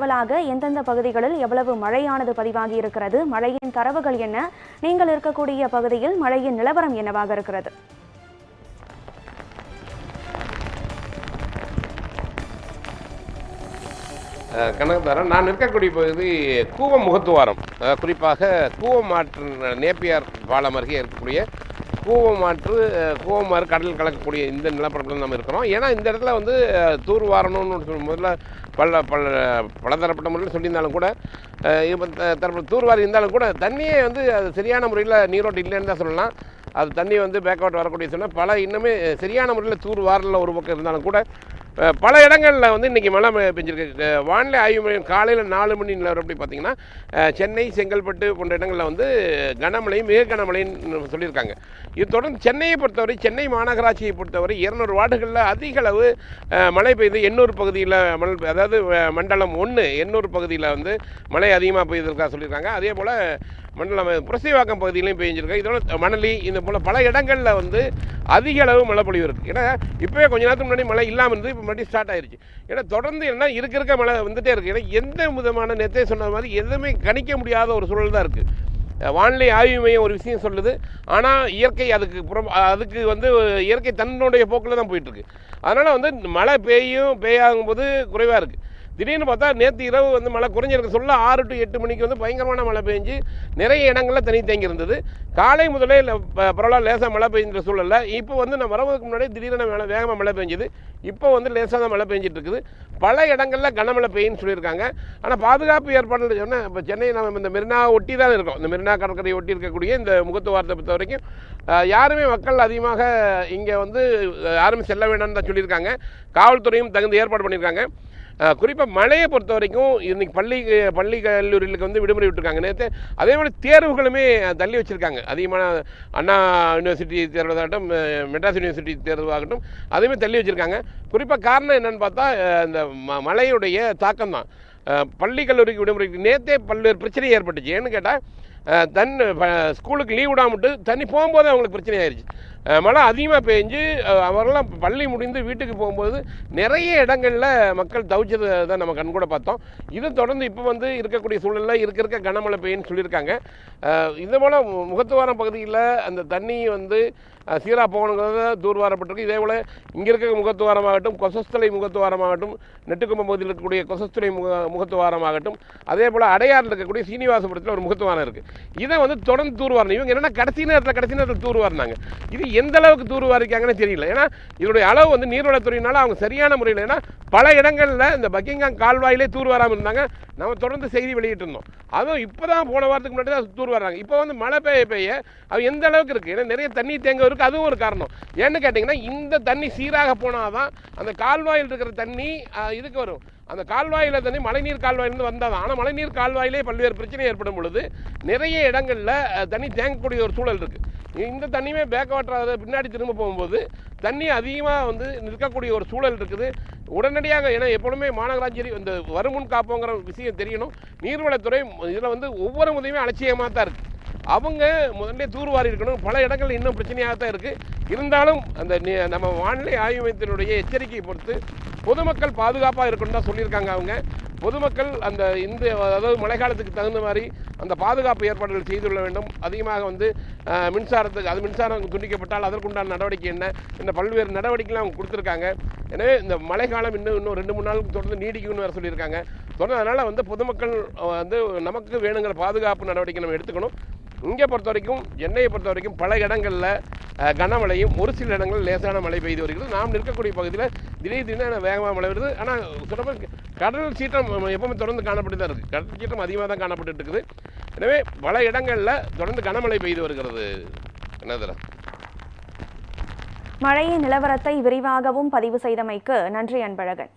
பரவலாக எந்தெந்த பகுதிகளில் எவ்வளவு மழையானது பதிவாகி இருக்கிறது மழையின் தரவுகள் என்ன நீங்கள் இருக்கக்கூடிய பகுதியில் மழையின் நிலவரம் என்னவாக இருக்கிறது? கனகதாரன் நான் இருக்கக்கூடிய பகுதி கூவம் முகத்துவாரம். குறிப்பாக கூவம் ஆற்று நேப்பியார் பாலம் அருகே இருக்கக்கூடிய கூவம் கூவமாறு கூவம் ஆறு கடல் கலக்கக்கூடிய இந்த நிலப்பரப்பில் நம்ம இருக்கிறோம். ஏன்னா இந்த இடத்துல வந்து தூர் வாரணும்னு சொல்லும் முதல்ல பல பல பலதரப்பட்ட முறையில் சொல்லியிருந்தாலும் கூட இப்போ தரப்பு தூர்வாரி இருந்தாலும் கூட தண்ணியே வந்து அது சரியான முறையில் நீரோட்டம் இல்லைன்னு தான் சொல்லலாம். அது தண்ணி வந்து பேக்அவுட் வரக்கூடிய சொன்னால் பல இன்னுமே சரியான முறையில் தூர் வாரில் ஒரு பக்கம் இருந்தாலும் கூட பல இடங்களில் வந்து இன்றைக்கி மழை பெஞ்சிருக்கு. வானிலை ஆய்வு மையம் காலையில் நாலு மணி நிலவரப்படி பார்த்தீங்கன்னா சென்னை செங்கல்பட்டு போன்ற இடங்களில் வந்து கனமழையும் மிக கனமழைன்னு சொல்லியிருக்காங்க. இது தொடர்ந்து சென்னையை பொறுத்தவரை சென்னை மாநகராட்சியை பொறுத்தவரை இருநூறு வார்டுகளில் அதிக அளவு மழை பெய்து எண்ணூறு பகுதியில் மழை அதாவது மண்டலம் ஒன்று எண்ணூறு பகுதியில் வந்து மழை அதிகமாக பெய்திருக்கா சொல்லியிருக்காங்க. அதே போல் மண்டலம் புரசைவாக்கம் பகுதியிலையும் பெய்ஞ்சிருக்கு இதோட மணலி இந்த போல் பல இடங்களில் வந்து அதிக அளவு மழை பொழிவு இருக்குது ஏன்னா இப்போவே கொஞ்ச நேரத்துக்கு முன்னாடி மழை இல்லாமல் இருந்து இப்போ மறுபடியும் ஸ்டார்ட் ஆயிருச்சு. ஏன்னா தொடர்ந்து என்ன இருக்க இருக்க மழை வந்துட்டே இருக்குது ஏன்னா எந்த விதமான நேற்றே சொன்ன மாதிரி எதுவுமே கணிக்க முடியாத ஒரு சூழல் தான் இருக்குது வானிலை ஆய்வு மையம் ஒரு விஷயம் சொல்லுது. ஆனால் இயற்கை அதுக்கு புறம் அதுக்கு வந்து இயற்கை தன்னுடைய போக்கில் தான் போயிட்டுருக்கு அதனால் வந்து மழை பெய்யும் பெய்யாகும் போது குறைவாக இருக்குது திடீர்னு பார்த்தா நேற்று இரவு வந்து மழை குறைஞ்சிருக்கு. சொல்ல ஆறு டு எட்டு மணிக்கு வந்து பயங்கரமான மழை பெஞ்சு நிறைய இடங்களில் தண்ணி தேங்கி இருந்தது காலை முதலே ப- பரவாயில்ல லேசாக மழை பெய்யுற சூழலில் இப்போ வந்து நான் வரவதுக்கு முன்னாடி திடீர்னு மழை வேகமாக மழை பெஞ்சுது. இப்போ வந்து லேசாக தான் மழை பெஞ்சிட்டு இருக்குது பல இடங்களில் கனமழை பெய்யுன்னு சொல்லியிருக்காங்க. ஆனால் பாதுகாப்பு ஏற்பாடுகள் சொன்னால் இப்போ சென்னை நம்ம இந்த மெரினா ஒட்டி தான் இருக்கோம். இந்த மெரினா கடற்கரை ஒட்டி இருக்கக்கூடிய இந்த முகத்துவாரத்தை பொறுத்த வரைக்கும் யாருமே மக்கள் அதிகமாக இங்கே வந்து யாருமே யாரும் செல்ல வேண்டாம்னு தான் சொல்லியிருக்காங்க. காவல்துறையும் தகுந்த ஏற்பாடு பண்ணியிருக்காங்க. குறிப்பாக மழையை பொறுத்த வரைக்கும் இன்னைக்கு பள்ளி பள்ளி கல்லூரிகளுக்கு வந்து விடுமுறை விட்டுருக்காங்க. நேற்று அதே மாதிரி தேர்வுகளுமே தள்ளி வச்சுருக்காங்க. அதிகமான அண்ணா யூனிவர்சிட்டி தேர்வாகட்டும் மெட்ராஸ் யூனிவர்சிட்டி தேர்வாகட்டும் அதையுமே தள்ளி வச்சுருக்காங்க. குறிப்பாக காரணம் என்னன்னு பார்த்தா இந்த ம மழையுடைய தாக்கம் தான். பள்ளி கல்லூரிக்கு விடுமுறை நேற்றே பல்வேறு பிரச்சனை ஏற்பட்டுச்சு. ஏன்னு கேட்டால் தன் ஸ்கூலுக்கு லீவ் விடாமட்டு தண்ணி போகும்போது அவங்களுக்கு பிரச்சனை ஆயிடுச்சு மழை அதிகமாக பெஞ்சு அவரெல்லாம் பள்ளி முடிந்து வீட்டுக்கு போகும்போது நிறைய இடங்களில் மக்கள் தவிச்சதை தான் நம்ம கண்கூட பார்த்தோம். இது தொடர்ந்து இப்போ வந்து இருக்கக்கூடிய சூழலில் இருக்க இருக்க கனமழை பெய்யுன்னு சொல்லியிருக்காங்க. இதே போல் முகத்துவாரம் பகுதியில் அந்த தண்ணி வந்து சீராக போகணுங்கிறத தூர்வாரப்பட்டிருக்கு. இதே போல் இங்கே இருக்க முகத்துவாரமாகட்டும் கொசஸ்தலை முகத்துவாரமாகட்டும் நெட்டுக்கும்பம் பகுதியில் இருக்கக்கூடிய கொசஸ்தலை முக முகத்துவாரமாகட்டும் அதே போல் அடையாறில் இருக்கக்கூடிய சீனிவாசபுரத்தில் ஒரு முகத்துவாரம் இருக்குது இதை வந்து தொடர்ந்து தூர்வாரணும் இவங்க என்னன்னா கடைசி நேரத்தில் கடைசி நேரத்தில் தூர்வாரினாங்க இது எந்த அளவுக்கு தூர்வாரிக்காங்கன்னு தெரியல. ஏன்னா இதனுடைய அளவு வந்து நீர்வளத்துறையினால அவங்க சரியான முறையில் ஏன்னா பல இடங்களில் இந்த பக்கிங்காம் கால்வாயிலே தூர்வாராமல் இருந்தாங்க. நம்ம தொடர்ந்து செய்தி வெளியிட்டு இருந்தோம் அதுவும் இப்போ தான் போன வாரத்துக்கு முன்னாடி தான் தூர் வர்றாங்க இப்போ வந்து மழை பெய்ய பெய்ய அது எந்த அளவுக்கு இருக்குது ஏன்னா நிறைய தண்ணி தேங்க இருக்குது அதுவும் ஒரு காரணம். ஏன்னு கேட்டிங்கன்னா இந்த தண்ணி சீராக போனால் தான் அந்த கால்வாயில் இருக்கிற தண்ணி இதுக்கு வரும். அந்த கால்வாயில் தண்ணி மழைநீர் கால்வாயிலிருந்து வந்தால் தான் ஆனால் மழைநீர் கால்வாயிலே பல்வேறு பிரச்சனை ஏற்படும் பொழுது நிறைய இடங்களில் தண்ணி தேங்கக்கூடிய ஒரு சூழல் இருக்குது இந்த தண்ணியுமே பேக் வாட்டர் பின்னாடி திரும்ப போகும்போது தண்ணி அதிகமாக வந்து நிற்கக்கூடிய ஒரு சூழல் இருக்குது. உடனடியாக ஏன்னா எப்பொழுதுமே மாநகராட்சி இந்த வருமுன் காப்போங்கிற விஷயம் தெரியணும். நீர்வளத்துறை இதில் வந்து ஒவ்வொரு முறையுமே அலட்சியமாக தான் இருக்குது அவங்க முதல்ல தூர்வாரி இருக்கணும். பல இடங்கள் இன்னும் பிரச்சனையாக தான் இருக்குது இருந்தாலும் அந்த நம்ம வானிலை ஆய்வு மையத்தினுடைய எச்சரிக்கையை பொறுத்து பொதுமக்கள் பாதுகாப்பாக இருக்கணும் தான் சொல்லியிருக்காங்க அவங்க. பொதுமக்கள் அந்த இந்த அதாவது மழைக்காலத்துக்கு தகுந்த மாதிரி அந்த பாதுகாப்பு ஏற்பாடுகள் செய்துள்ள வேண்டும். அதிகமாக வந்து மின்சாரத்துக்கு அது மின்சாரம் துண்டிக்கப்பட்டால் அதற்குண்டான நடவடிக்கை என்ன? இந்த பல்வேறு நடவடிக்கைலாம் அவங்க கொடுத்துருக்காங்க. எனவே இந்த மழைக்காலம் இன்னும் இன்னும் ரெண்டு மூணு நாளுக்கு தொடர்ந்து நீடிக்கும்னு வேறு சொல்லியிருக்காங்க. தொடர்ந்து அதனால் வந்து பொதுமக்கள் வந்து நமக்கு வேணுங்கிற பாதுகாப்பு நடவடிக்கை நம்ம எடுத்துக்கணும். இங்கே பொறுத்த வரைக்கும் சென்னையை பொறுத்த வரைக்கும் பல இடங்களில் கனமழையும் ஒரு சில இடங்களில் லேசான மழை பெய்து வருகிறது. நாம் நிற்கக்கூடிய பகுதியில் திடீர் திடீர்னு வேகமாக மழை வருது. ஆனால் சொல்ல கடல் சீற்றம் எப்பவுமே தொடர்ந்து காணப்பட்டு தான் இருக்குது கடல் சீற்றம் அதிகமாக தான் காணப்பட்டு இருக்குது. எனவே பல இடங்களில் தொடர்ந்து கனமழை பெய்து வருகிறது. என்னதுல மழையின் நிலவரத்தை விரிவாகவும் பதிவு செய்தமைக்கு நன்றி அன்பழகன்.